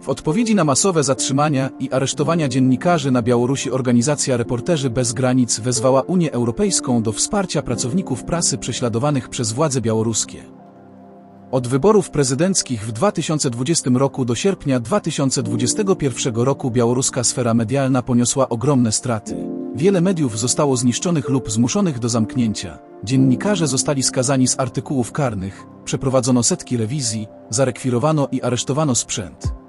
W odpowiedzi na masowe zatrzymania i aresztowania dziennikarzy na Białorusi organizacja Reporterzy Bez Granic wezwała Unię Europejską do wsparcia pracowników prasy prześladowanych przez władze białoruskie. Od wyborów prezydenckich w 2020 roku do sierpnia 2021 roku białoruska sfera medialna poniosła ogromne straty. Wiele mediów zostało zniszczonych lub zmuszonych do zamknięcia. Dziennikarze zostali skazani z artykułów karnych, przeprowadzono setki rewizji, zarekwirowano i aresztowano sprzęt.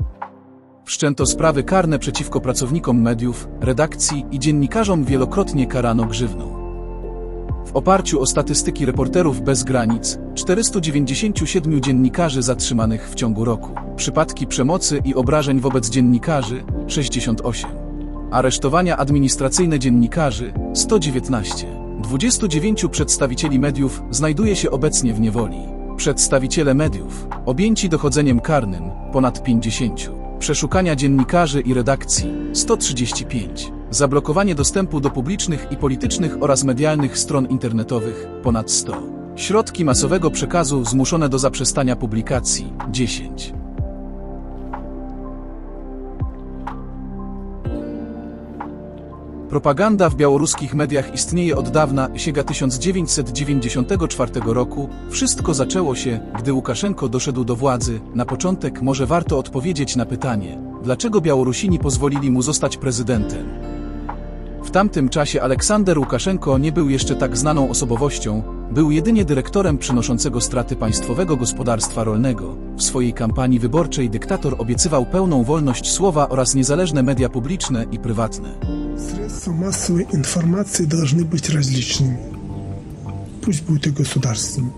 Wszczęto sprawy karne przeciwko pracownikom mediów, redakcji i dziennikarzom wielokrotnie karano grzywną. W oparciu o statystyki reporterów bez granic, 497 dziennikarzy zatrzymanych w ciągu roku. Przypadki przemocy i obrażeń wobec dziennikarzy 68. Aresztowania administracyjne dziennikarzy 119. 29 przedstawicieli mediów znajduje się obecnie w niewoli. Przedstawiciele mediów objęci dochodzeniem karnym ponad 50. Przeszukania dziennikarzy i redakcji 135. Zablokowanie dostępu do publicznych i politycznych oraz medialnych stron internetowych ponad 100. Środki masowego przekazu zmuszone do zaprzestania publikacji 10. Propaganda w białoruskich mediach istnieje od dawna, sięga 1994 roku. Wszystko zaczęło się, gdy Łukaszenko doszedł do władzy. Na początek może warto odpowiedzieć na pytanie, dlaczego Białorusini pozwolili mu zostać prezydentem. W tamtym czasie Aleksander Łukaszenko nie był jeszcze tak znaną osobowością, był jedynie dyrektorem przynoszącego straty państwowego gospodarstwa rolnego. W swojej kampanii wyborczej dyktator obiecywał pełną wolność słowa oraz niezależne media publiczne i prywatne. Средства массовой информации должны быть различными. Пусть будет и государственным,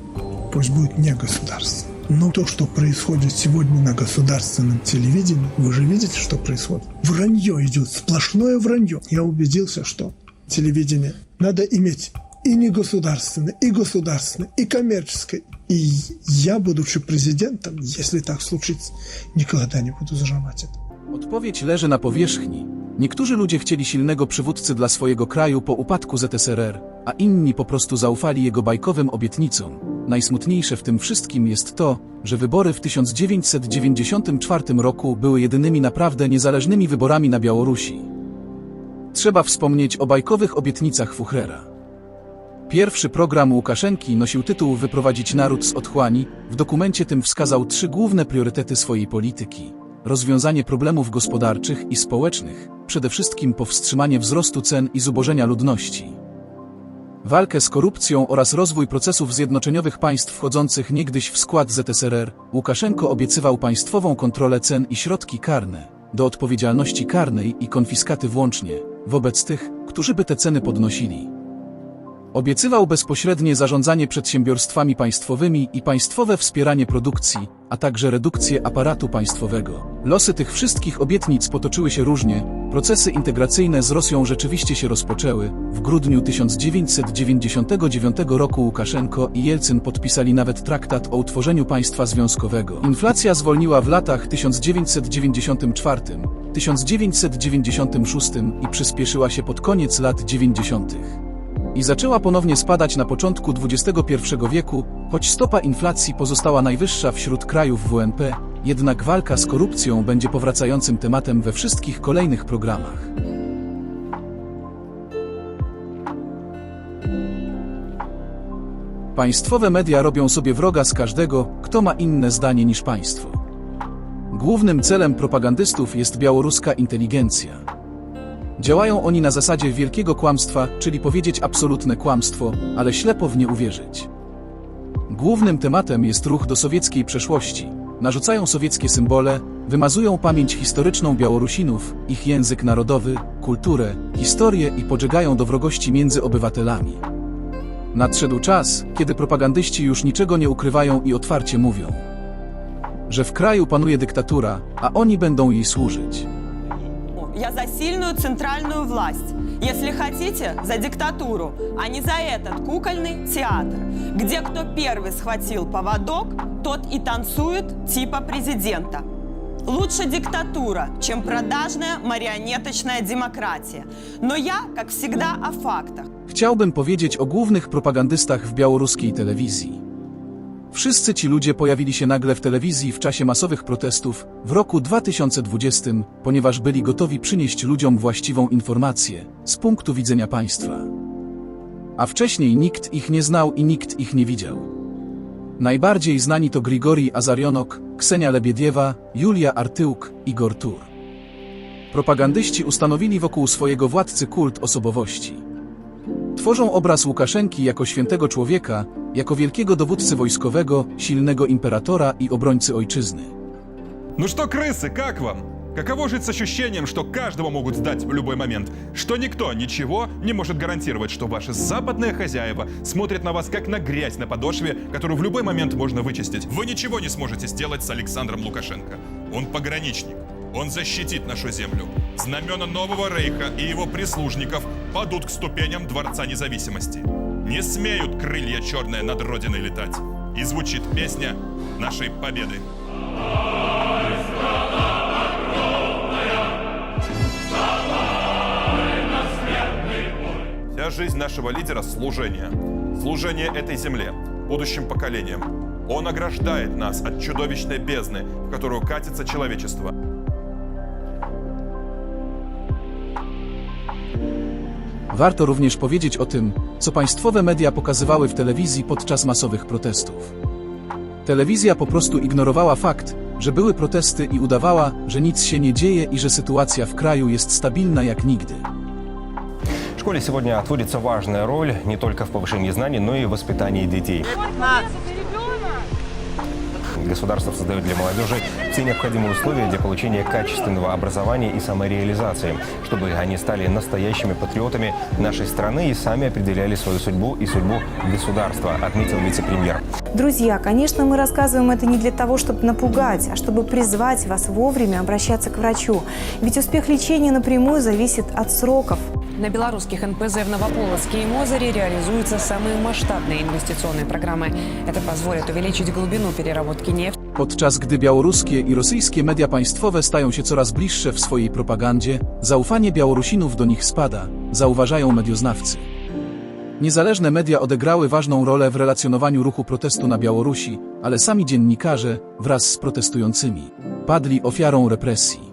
пусть будет не государственным. Но то, что происходит сегодня на государственном телевидении, вы же видите, что происходит. Вранье идет, сплошное вранье. Я убедился, что телевидение надо иметь и не государственное, и государственное, и коммерческое. И я, будучи президентом, если так случится, никогда не буду зажимать это. Odpowiedź leży na powierzchni. Niektórzy ludzie chcieli silnego przywódcy dla swojego kraju po upadku ZSRR, a inni po prostu zaufali jego bajkowym obietnicom. Najsmutniejsze w tym wszystkim jest to, że wybory w 1994 roku były jedynymi naprawdę niezależnymi wyborami na Białorusi. Trzeba wspomnieć o bajkowych obietnicach Fuchrera. Pierwszy program Łukaszenki nosił tytuł Wyprowadzić naród z otchłani. W dokumencie tym wskazał trzy główne priorytety swojej polityki. Rozwiązanie problemów gospodarczych i społecznych, przede wszystkim powstrzymanie wzrostu cen i zubożenia ludności. Walkę z korupcją oraz rozwój procesów zjednoczeniowych państw wchodzących niegdyś w skład ZSRR, Łukaszenko obiecywał państwową kontrolę cen i środki karne, do odpowiedzialności karnej i konfiskaty włącznie, wobec tych, którzy by te ceny podnosili. Obiecywał bezpośrednie zarządzanie przedsiębiorstwami państwowymi i państwowe wspieranie produkcji, a także redukcję aparatu państwowego. Losy tych wszystkich obietnic potoczyły się różnie, procesy integracyjne z Rosją rzeczywiście się rozpoczęły. W grudniu 1999 roku Łukaszenko i Jelcyn podpisali nawet traktat o utworzeniu państwa związkowego. Inflacja zwolniła w latach 1994, 1996 i przyspieszyła się pod koniec lat 90 i zaczęła ponownie spadać na początku XXI wieku, choć stopa inflacji pozostała najwyższa wśród krajów WNP, jednak walka z korupcją będzie powracającym tematem we wszystkich kolejnych programach. Państwowe media robią sobie wroga z każdego, kto ma inne zdanie niż państwo. Głównym celem propagandystów jest białoruska inteligencja. Działają oni na zasadzie wielkiego kłamstwa, czyli powiedzieć absolutne kłamstwo, ale ślepo w nie uwierzyć. Głównym tematem jest ruch do sowieckiej przeszłości. Narzucają sowieckie symbole, wymazują pamięć historyczną Białorusinów, ich język narodowy, kulturę, historię i podżegają do wrogości między obywatelami. Nadszedł czas, kiedy propagandyści już niczego nie ukrywają i otwarcie mówią, że w kraju panuje dyktatura, a oni będą jej służyć. Я за сильную центральную власть. Если хотите, за диктатуру, а не за этот кукольный театр, где кто первый схватил поводок, тот и танцует типа президента. Лучше диктатура, чем продажная марионеточная демократия. Но я, как всегда, о фактах. Chciałbym powiedzieć o głównych propagandystach w białoruskiej telewizji. Wszyscy ci ludzie pojawili się nagle w telewizji w czasie masowych protestów w roku 2020, ponieważ byli gotowi przynieść ludziom właściwą informację z punktu widzenia państwa. A wcześniej nikt ich nie znał i nikt ich nie widział. Najbardziej znani to Grigori Azarionok, Ksenia Lebiediewa, Julia Artyuk, Igor Tur. Propagandyści ustanowili wokół swojego władcy kult osobowości. Tworzą obraz Łukaszenki jako świętego człowieka, jako wielkiego dowódcy wojskowego, silnego imperatora i obrońcy ojczyzny. Ну что, крысы, как вам? Каково жить с ощущением, что каждого могут сдать в любой момент? Что никто ничего не может гарантировать, что ваши западные хозяева смотрят на вас как на грязь на подошве, которую в любой момент можно вычистить? Вы ничего не сможете сделать с Александром Лукашенко. Он пограничник. Он защитит нашу землю. Знамена нового рейха и его прислужников падут к ступеням Дворца Независимости. Не смеют крылья черные над Родиной летать. И звучит песня нашей победы. Вся жизнь нашего лидера – служение. Служение этой земле, будущим поколениям. Он ограждает нас от чудовищной бездны, в которую катится человечество. Warto również powiedzieć o tym, co państwowe media pokazywały w telewizji podczas masowych protestów. Telewizja po prostu ignorowała fakt, że były protesty i udawała, że nic się nie dzieje i że sytuacja w kraju jest stabilna jak nigdy. Школе сегодня отводится важная роль не только в повышении знаний, но и в воспитании детей. Государство создает для молодежи все необходимые условия для получения качественного образования и самореализации, чтобы они стали настоящими патриотами нашей страны и сами определяли свою судьбу и судьбу государства, отметил вице-премьер. Друзья, конечно, мы рассказываем это не для того, чтобы напугать, а чтобы призвать вас вовремя обращаться к врачу. Ведь успех лечения напрямую зависит от сроков. На белорусских НПЗ в Новополоцке и Мозыре реализуются самые масштабные инвестиционные программы. Это позволит увеличить глубину переработки нефти Podczas gdy białoruskie i rosyjskie media państwowe stają się coraz bliższe w swojej propagandzie, zaufanie Białorusinów do nich spada, zauważają medioznawcy. Niezależne media odegrały ważną rolę w relacjonowaniu ruchu protestu na Białorusi, ale sami dziennikarze, wraz z protestującymi, padli ofiarą represji.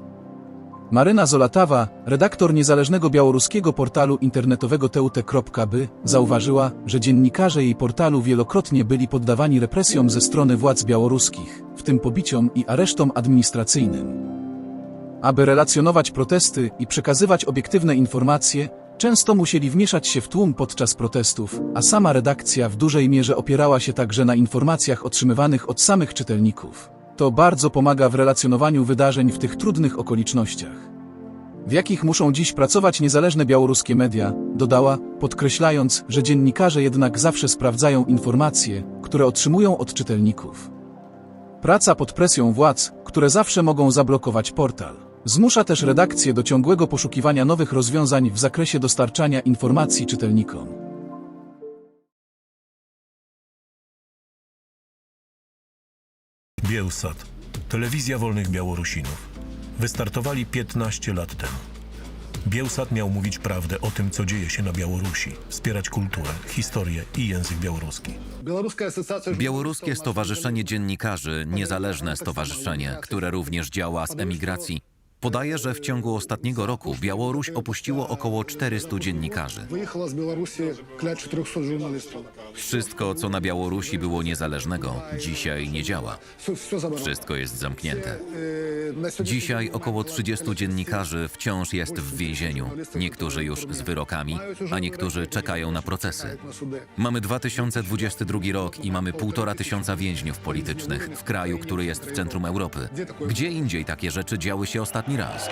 Maryna Zolatawa, redaktor niezależnego białoruskiego portalu internetowego teute.by, zauważyła, że dziennikarze jej portalu wielokrotnie byli poddawani represjom ze strony władz białoruskich, w tym pobiciom i aresztom administracyjnym. Aby relacjonować protesty i przekazywać obiektywne informacje, często musieli wmieszać się w tłum podczas protestów, a sama redakcja w dużej mierze opierała się także na informacjach otrzymywanych od samych czytelników. To bardzo pomaga w relacjonowaniu wydarzeń w tych trudnych okolicznościach. W jakich muszą dziś pracować niezależne białoruskie media, dodała, podkreślając, że dziennikarze jednak zawsze sprawdzają informacje, które otrzymują od czytelników. Praca pod presją władz, które zawsze mogą zablokować portal. Zmusza też redakcję do ciągłego poszukiwania nowych rozwiązań w zakresie dostarczania informacji czytelnikom. Bielsat. Telewizja wolnych Białorusinów. Wystartowali 15 lat temu. Bielsat miał mówić prawdę o tym, co dzieje się na Białorusi, wspierać kulturę, historię i język białoruski. Białoruskie Stowarzyszenie Dziennikarzy, niezależne stowarzyszenie, które również działa z emigracji, Podaje, że w ciągu ostatniego roku Białoruś opuściło około 400 dziennikarzy. Z Białorusi Wszystko, co na Białorusi było niezależnego, dzisiaj nie działa. Wszystko jest zamknięte. Dzisiaj około 30 dziennikarzy wciąż jest w więzieniu. Niektórzy już z wyrokami, a niektórzy czekają na procesy. Mamy 2022 rok i mamy półtora tysiąca więźniów politycznych w kraju, który jest w centrum Europy. Gdzie indziej takie rzeczy działy się ostatnio? Ostatni raz?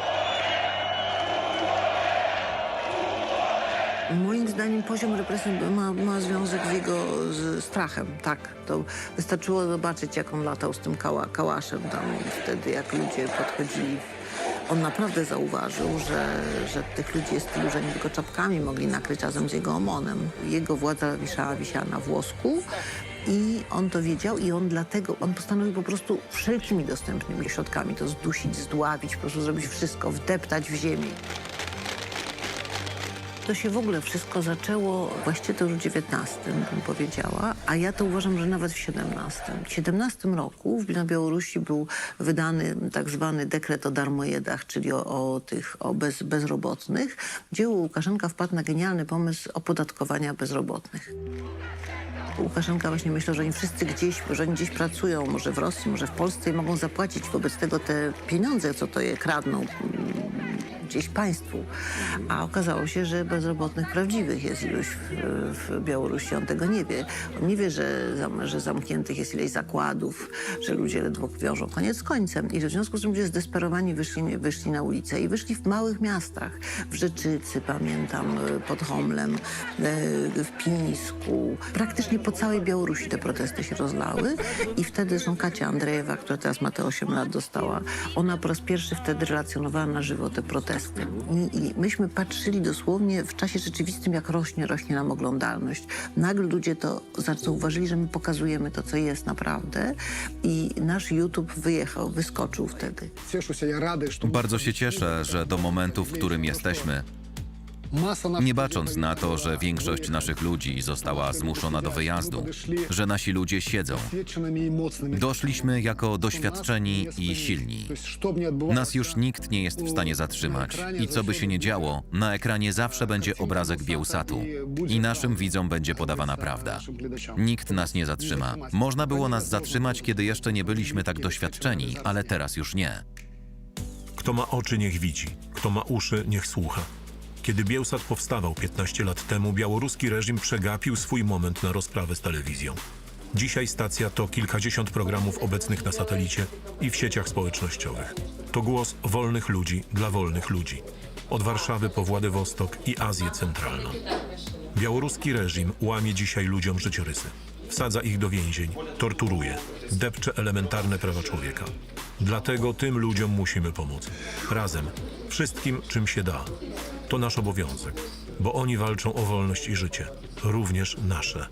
Moim zdaniem poziom represji ma, ma związek z jego z strachem, tak. To wystarczyło zobaczyć, jak on latał z tym kała, kałaszem tam wtedy, jak ludzie podchodzili. On naprawdę zauważył, że, że tych ludzi jest tylu, że nie tylko czapkami mogli nakryć razem z jego omonem. Jego władza wiszała, wisiała na włosku i on to wiedział i on dlatego, on postanowił po prostu wszelkimi dostępnymi środkami to zdusić, zdławić, po prostu zrobić wszystko, wdeptać w ziemię. To się w ogóle wszystko zaczęło właściwie to już w XIX, bym powiedziała, A ja to uważam, że nawet w 17. W 17 roku na Białorusi był wydany tak zwany dekret o darmojedach, czyli o, o tych o bez, bezrobotnych, gdzie Łukaszenka wpadł na genialny pomysł opodatkowania bezrobotnych. Łukaszenka właśnie myślał, że oni wszyscy gdzieś, że oni gdzieś pracują, może w Rosji, może w Polsce i mogą zapłacić wobec tego te pieniądze, co to je kradną gdzieś państwu. A okazało się, że bezrobotnych prawdziwych jest ilość w, w Białorusi. On tego nie wie. On nie wie, że, że zamkniętych jest ileś zakładów, że ludzie ledwo wiążą koniec końcem. I w związku z tym ludzie zdesperowani wyszli, wyszli na ulicę i wyszli w małych miastach. W Rzeczycy, pamiętam, pod Homlem, e, w Pińsku. Praktycznie po całej Białorusi te protesty się rozlały i wtedy zresztą Kacia Andrejewa, która teraz ma te 8 lat, dostała, ona po raz pierwszy wtedy relacjonowała na żywo te protesty. I, I myśmy patrzyli dosłownie w czasie rzeczywistym, jak rośnie, rośnie nam oglądalność. Nagle ludzie to za- zauważyli, że my pokazujemy to, co jest naprawdę i nasz YouTube wyjechał, wyskoczył wtedy. Cieszę się, ja rady, że Bardzo się cieszę, że do momentu, w którym jesteśmy, nie bacząc na to, że większość naszych ludzi została zmuszona do wyjazdu, że nasi ludzie siedzą. Doszliśmy jako doświadczeni i silni. Nas już nikt nie jest w stanie zatrzymać i co by się nie działo, na ekranie zawsze będzie obrazek Biełsatu i naszym widzom będzie podawana prawda. Nikt nas nie zatrzyma. Można było nas zatrzymać, kiedy jeszcze nie byliśmy tak doświadczeni, ale teraz już nie. Kto ma oczy, niech widzi, kto ma uszy, niech słucha. Kiedy Bielsat powstawał 15 lat temu, białoruski reżim przegapił swój moment na rozprawę z telewizją. Dzisiaj stacja to kilkadziesiąt programów obecnych na satelicie i w sieciach społecznościowych. To głos wolnych ludzi dla wolnych ludzi. Od Warszawy po Władywostok i Azję Centralną. Białoruski reżim łamie dzisiaj ludziom życiorysy. Wsadza ich do więzień, torturuje, depcze elementarne prawa człowieka. Dlatego tym ludziom musimy pomóc. Razem, wszystkim, czym się da. To nasz obowiązek, bo oni walczą o wolność i życie, również nasze.